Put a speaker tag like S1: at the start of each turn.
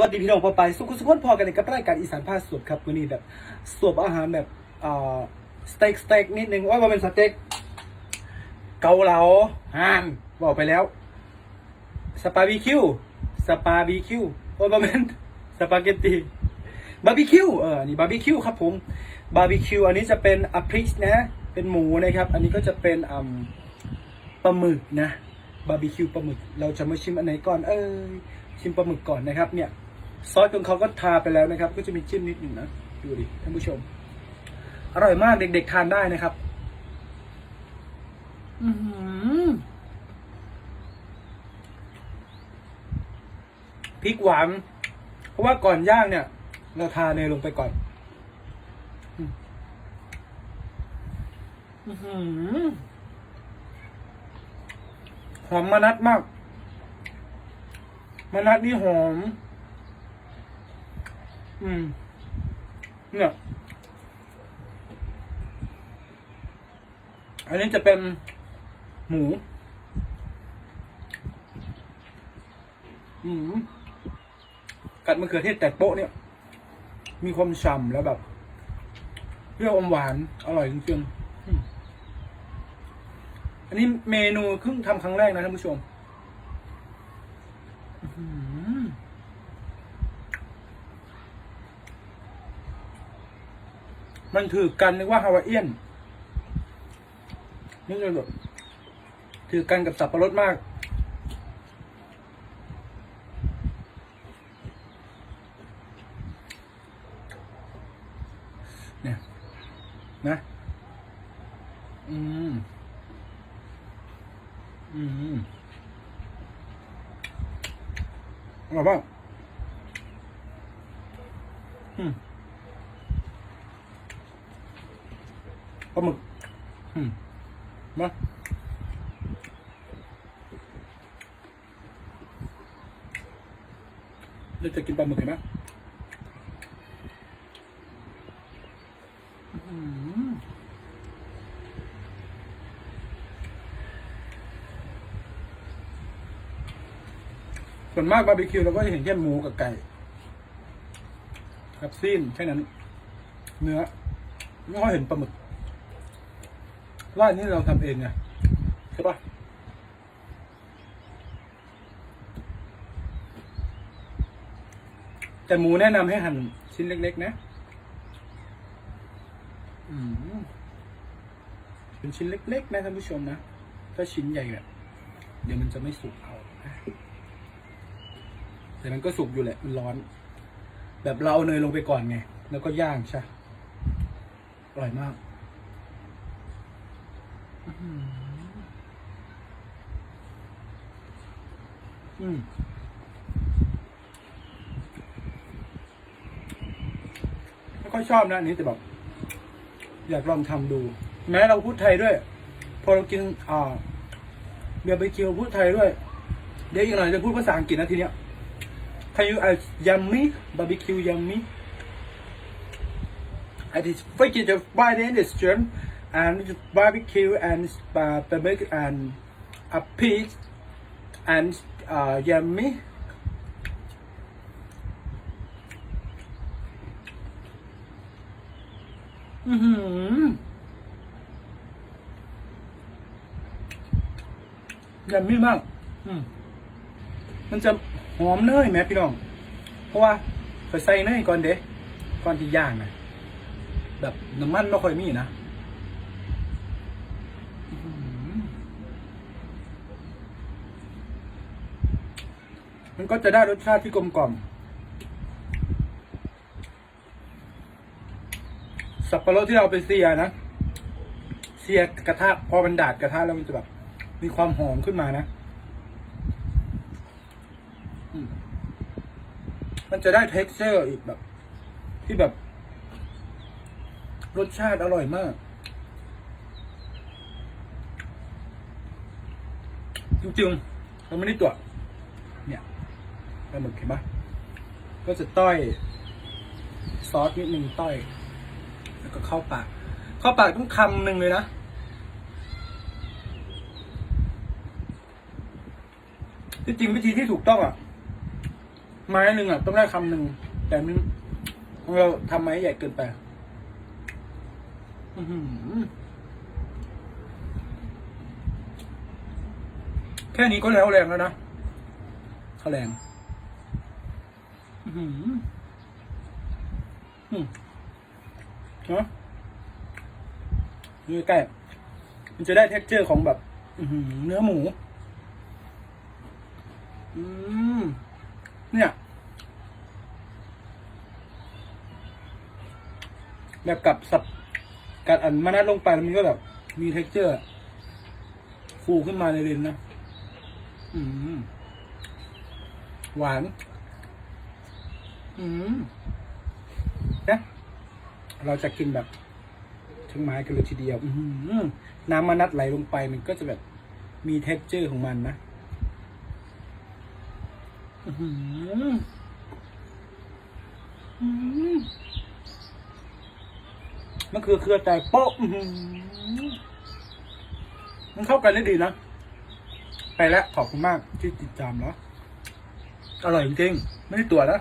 S1: วัสดีพี่น้องพ่อไปสุขสุขคนพอกันกับรายการอีสานพาคสวบครับวันนี้แบบสวบอาหารแบบอ่าสเต็กสเต็กนิดนึงว่าเป็นสเต็กเกาเหลาห่านบอกไปแล้วสปาบีคิวสปาบีคิวว่าเป็นสปาเกตตีบาร์บีคิวเออนี่บาร์บีคิวครับผมบาร์บีคิวอันนี้จะเป็นอะพริชนะเป็นหมูนะครับ อันนี้ก็จะเป็นอ่าปลาหมึกนะบาร์บีคิวปลาหมึก เราจะมาชิมอันไหนก่อน เอ้ยชิมปลาหมึกก่อนนะครับเนี่ย ซอสของเขาก็ทาไปแล้วนะครับ ก็จะมีจิ้มนิดหนึ่งนะดูดิท่านผู้ชม อร่อยมากเด็กๆทานได้นะครับ อือหือพริกหวานเพราะว่าก่อนย่างเนี่ย เราทาเนยลงไปก่อน อืมอื้อหือหอมมะนัดมากมะนัดนี่หอม อืม เนี่ย อันนี้จะเป็นหมู อืม กัดมะเขือเทศแตกโป๊ะเนี่ย มีความฉ่ำแล้วแบบเปรี้ยวอมหวาน อร่อยจริงๆอันนี้เมนูเพิ่งทำครั้งแรกนะท่านผู้ชมอื้อหือ มันถือกันนึกว่าฮาวาเอียนนี่เลยแบบถือกันกับสับปะรดมาก เนี่ยนะ อืม อืมอร่อยป่ะอืม ปลาหมึกอืมมาเดี๋ยวจะกินปลาหมึกเห็นไหมอื้อหือส่วนมากบาร์บีคิวเราก็จะเห็นแค่หมูกับไก่กับซีนแค่นั้น เนื้อไม่ค่อยเห็นปลาหมึก ว่านนี้เราทำเองไงใช่ปะแต่หมูแนะนำให้หั่นชิ้นเล็ก ๆ นะเป็นชิ้นเล็ก ๆ นะท่านผู้ชมนะ ถ้าชิ้นใหญ่เนี่ยเดี๋ยวมันจะไม่สุกเอาแต่มันก็สุกอยู่แหละ มันร้อน แบบเราเอาเนยลงไปก่อนไง แล้วก็ย่างใช่อร่อยมากอื้อหือ อืมไม่ค่อยชอบนะอันนี้แต่แบบอยากลองทำดู แม้เราพูดไทยด้วย พอเรากินอ่าเบียร์ไปเคิวพูดไทยด้วย เดี๋ยวอีกหน่อยจะพูดภาษาอังกฤษนะทีเนี้ย Can you uh, yummy barbecue yummy? and it's freaking the wide industry and it's barbecue and uh, barbecue and a pig and uh, yummy. อือหือยำมี่มาก อืม มันจะหอมเนยไหมพี่น้อง เพราะว่าเคยใส่เนยก่อนเด้ก่อนที่ย่างนะแบบน้ำมันไม่ค่อยมีนะอื้อหือ มันก็จะได้รสชาติที่กลมกล่อม สับปะรดที่เราไปเสียนะเสียกระทะพอมันดาดกระทะแล้วมันจะแบบ มีความหอมขึ้นมานะมันจะได้ t e x t อร์อีกแบบ ที่แบบ รสชาติอร่อยมาก จริงๆเราไม่ได้ตรวจเนี่ย ปลาหมึกเห็นปะก็จะต้อยซอสนิดนึงต้อย แล้วก็เข้าปาก เข้าปากต้องคำหนึ่งเลยนะ ที่จริงวิธีที่ถูกต้องอะ ไม้หนึ่งอะ ต้องได้คำหนึ่ง แต่นี่เราทำไม้ใหญ่เกินไปแค่นี้ก็แล้วแรงแล้วนะเขาแรง อื้อหืมเนาะนี่ใกล้มันจะได้เท็กเจอร์ของแบบเนื้อหมู อืม เนี่ย แบบกับสับกัดอันมานัดลงไปมันก็แบบ มีเท็กเจอร์ ฟูขึ้นมาในลิ้นนะ อืม หวาน อืมนะเราจะกินแบบทั้งไม้กันเลยทีเดียว อืมน้ำมานัดไหลลงไปมันก็จะแบบมีเท็กเจอร์ของมันนะอื้อหืออืมมันคือเครือแตกโป๊ะมันเข้ากันได้ดีนะ ไปแล้ว ขอบคุณมากที่ติดตามแล้วอร่อยจริงๆ ไม่ได้ตัวนะ